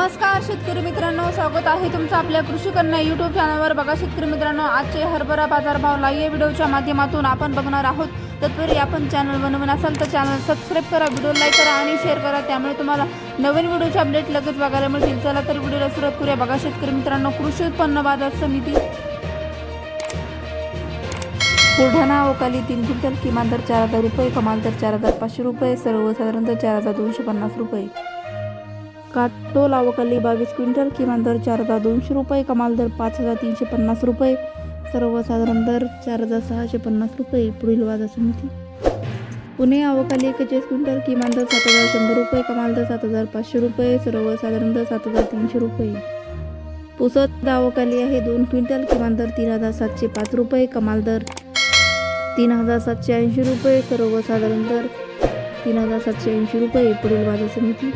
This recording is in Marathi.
नमस्कार शेतकरी मित्रांनो. स्वागत आहे तुमचं आपल्या कृषी कन्या युट्यूब चॅनलवर बघा शेतकरी मित्रांनो आजचे हरभरा बाजारभाव लाईव्ह व्हिडिओच्या माध्यमातून आपण बघणार आहोत. तत्पूर्वी आपण चॅनल बनवून असाल तर चॅनल सबस्क्राईब करा व्हिडिओ लाईक करा आणि शेअर करा. त्यामुळे तुम्हाला नवीन व्हिडिओचे अपडेट लगेच बघायला मिळतील. चला तर व्हिडिओला सुरुवात करूया. बघा शेतकरी मित्रांनो कृषी उत्पन्न बाजार समिती. बुलढाणा अवकाली तीन क्विंटल किमान दर चार हजार रुपये कमाल दर चार हजार पाचशे रुपये सर्वसाधारण दर चार हजार दोनशे पन्नास रुपये. काटोल अवकाली बावीस क्विंटल किमान दर चार हजार दोनशे रुपये कमाल दर पाच हजार तीनशे पन्नास रुपये. सर्वसाधारण दर चार हजार सहाशे पन्नास रुपये पुढील बाजार समिती. पुणे अवकाली एक्केचाळीस क्विंटल किमान दर सात हजार शंभर रुपये कमाल दर सात हजार पाचशे रुपये सर्वसाधारण दर सात हजार तीनशे रुपये. पुसद अवकाली आहे दोन क्विंटल किमान दर तीन हजार सातशे पाच रुपये कमाल दर तीन हजार सातशे ऐंशी रुपये सर्वसाधारण दर तीन हजार सातशे ऐंशी रुपये पुढील बाजार समिती.